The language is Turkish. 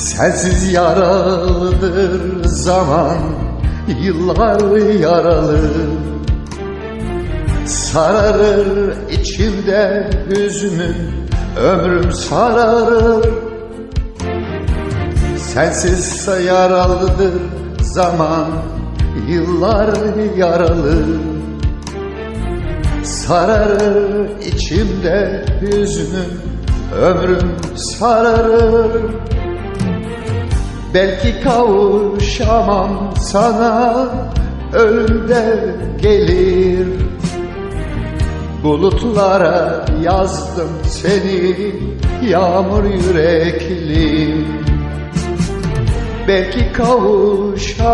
Sensiz yaralıdır zaman Yıllar yaralı. Sararır içimde hüznün Ömrüm sararır. Sensiz yaralıdır zaman Yıllar yaralı. Sararır içimde hüznün Ömrüm sararır Belki kavuşamam sana Ölümde gelir. Bulutlara yazdım seni Yağmur yüreklim Belki kavuşamam